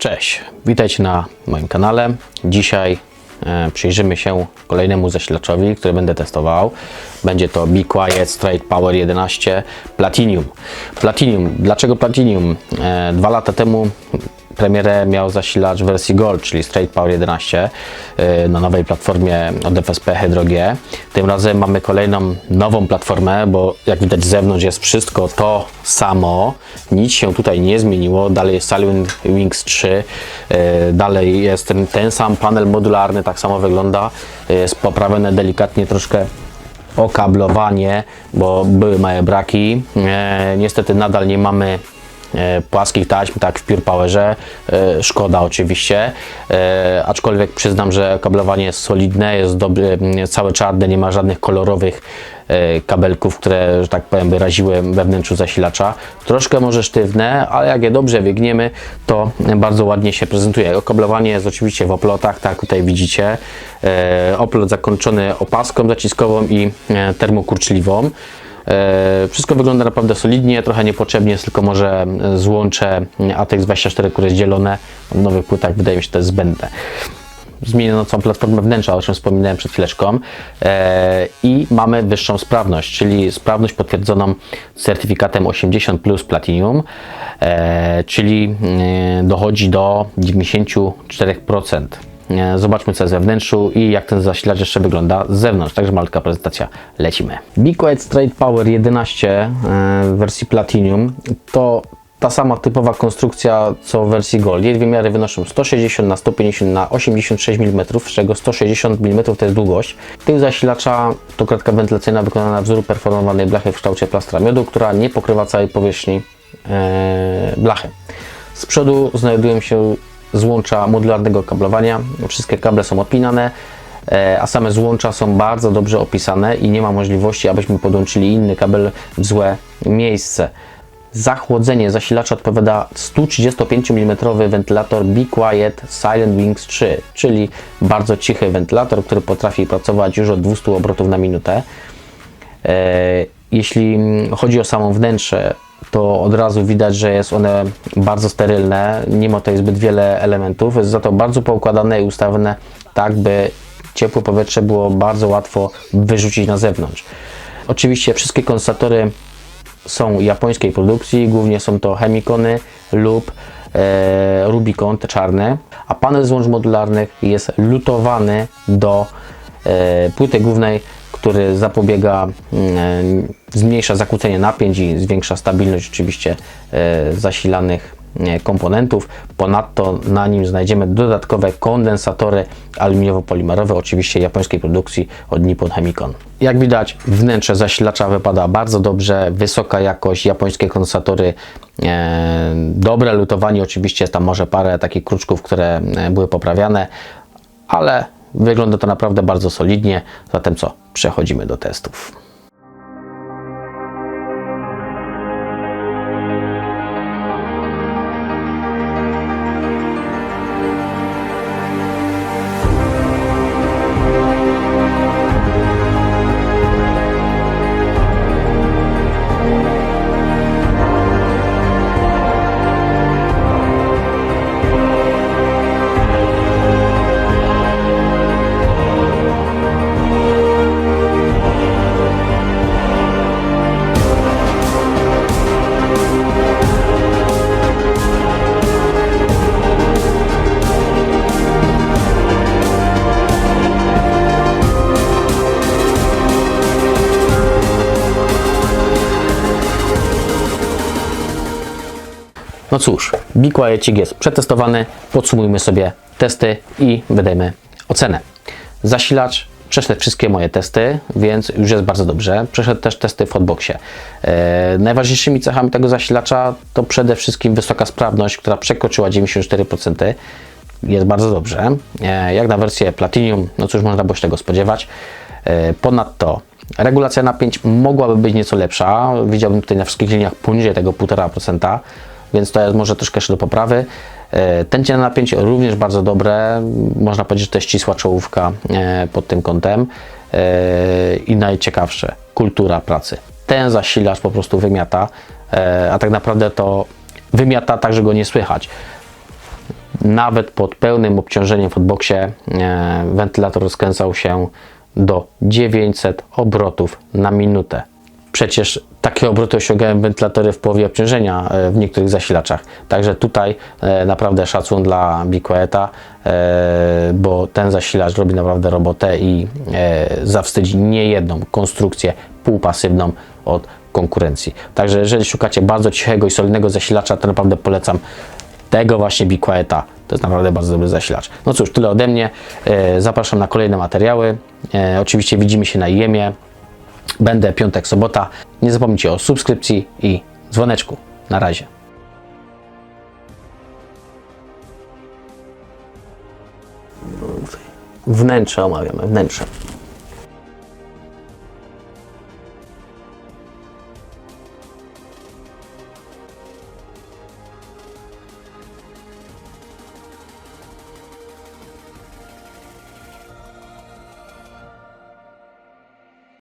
Cześć, witajcie na moim kanale. Dzisiaj e, przyjrzymy się kolejnemu zasilaczowi, który będę testował. Będzie to Be Quiet Straight Power 11 Platinum. Platinum, dlaczego Platinum? E, dwa lata temu premierę miał zasilacz wersji Gold, czyli Straight Power 11 e, na nowej platformie od FSP Hydro G. Tym razem mamy kolejną nową platformę, bo jak widać z zewnątrz jest wszystko to samo. Nic się tutaj nie zmieniło. Dalej jest Silent Wings 3. e, Dalej jest ten, ten sam panel modularny, tak samo wygląda. Jest poprawione delikatnie troszkę okablowanie, bo były małe braki. E, niestety nadal nie mamy płaskich taśm, tak w Pure Powerze. E, szkoda oczywiście, e, aczkolwiek przyznam, że kablowanie jest solidne, jest dobre, całe czarne, nie ma żadnych kolorowych e, kabelków, które, że tak powiem, by raziły we zasilacza. Troszkę może sztywne, ale jak je dobrze wygniemy, to bardzo ładnie się prezentuje. Okablowanie jest oczywiście w oplotach, tak tutaj widzicie. E, oplot zakończony opaską zaciskową i e, termokurczliwą. E, Wszystko wygląda naprawdę solidnie, trochę niepotrzebnie jest tylko może złącze ATX24, które jest dzielone. W nowych płytach wydaje mi się to jest zbędne. Zmieniono całą platformę wnętrza, o czym wspominałem przed chwileczką e, i mamy wyższą sprawność, czyli sprawność potwierdzoną certyfikatem 80 plus Platinum, e, czyli dochodzi do 94%. E, Zobaczmy co jest we wnętrzu i jak ten zasilacz jeszcze wygląda z zewnątrz. Także malutka prezentacja, lecimy. Be Quiet Straight Power 11 e, w wersji Platinum to ta sama typowa konstrukcja co w wersji Gold. Jej wymiary wynoszą 160 na 150 na 86 mm, z czego 160 mm to jest długość. Tył zasilacza to kratka wentylacyjna wykonana na wzór performowanej blachy w kształcie plastra miodu, która nie pokrywa całej powierzchni e, blachy. Z przodu znajdują się złącza modularnego kablowania. Wszystkie kable są odpinane, e, a same złącza są bardzo dobrze opisane i nie ma możliwości, abyśmy podłączyli inny kabel w złe miejsce. Za chłodzenie zasilacza odpowiada 135 mm wentylator Be Quiet Silent Wings 3, czyli bardzo cichy wentylator, który potrafi pracować już od 200 obrotów na minutę. E, Jeśli chodzi o samo wnętrze, to od razu widać, że jest one bardzo sterylne, nie ma tutaj zbyt wiele elementów, jest za to bardzo poukładane i ustawione tak, by ciepłe powietrze było bardzo łatwo wyrzucić na zewnątrz. Oczywiście wszystkie kondensatory są japońskiej produkcji, głównie są to Chemikony lub e, Rubicon, te czarne, a panel złącz modularnych jest lutowany do e, płyty głównej, który zapobiega, mm, zmniejsza zakłócenie napięć i zwiększa stabilność oczywiście e, zasilanych e, komponentów. Ponadto na nim znajdziemy dodatkowe kondensatory aluminiowo-polimerowe, oczywiście japońskiej produkcji od Nippon Chemicon. Jak widać, wnętrze zasilacza wypada bardzo dobrze, wysoka jakość, japońskie kondensatory, e, dobre lutowanie, oczywiście tam może parę takich kruczków, które e, były poprawiane, ale wygląda to naprawdę bardzo solidnie. Zatem co? Przechodzimy do testów. No cóż, Be Quiet jest przetestowany. Podsumujmy sobie testy i wydajmy ocenę. Zasilacz przeszedł wszystkie moje testy, więc już jest bardzo dobrze. Przeszedł też testy w hotboxie. E, najważniejszymi cechami tego zasilacza to przede wszystkim wysoka sprawność, która przekroczyła 94%. Jest bardzo dobrze. E, jak na wersję Platinum, no cóż, można było się tego spodziewać. E, ponadto regulacja napięć mogłaby być nieco lepsza. Widziałbym tutaj na wszystkich liniach poniżej tego 1,5%, więc to jest może troszkę jeszcze do poprawy. E, Tęcie na napięcie również bardzo dobre. Można powiedzieć, że to jest ścisła czołówka e, pod tym kątem. E, I najciekawsze, kultura pracy. Ten zasilacz po prostu wymiata, a tak naprawdę to wymiata tak, że go nie słychać Nawet pod pełnym obciążeniem w hotboxie wentylator rozkręcał się do 900 obrotów na minutę. Przecież takie obroty osiągają wentylatory w połowie obciążenia e, w niektórych zasilaczach. Także tutaj e, naprawdę szacun dla BeQuieta, e, bo ten zasilacz robi naprawdę robotę i zawstydzi niejedną konstrukcję półpasywną od konkurencji. Także jeżeli szukacie bardzo cichego i solidnego zasilacza, to naprawdę polecam tego właśnie BeQuieta. To jest naprawdę bardzo dobry zasilacz. No cóż, tyle ode mnie. Zapraszam na kolejne materiały. Oczywiście widzimy się na IEM-ie. Będę piątek, sobota. Nie zapomnijcie o subskrypcji i dzwoneczku. Na razie. Wnętrze omawiamy, wnętrze.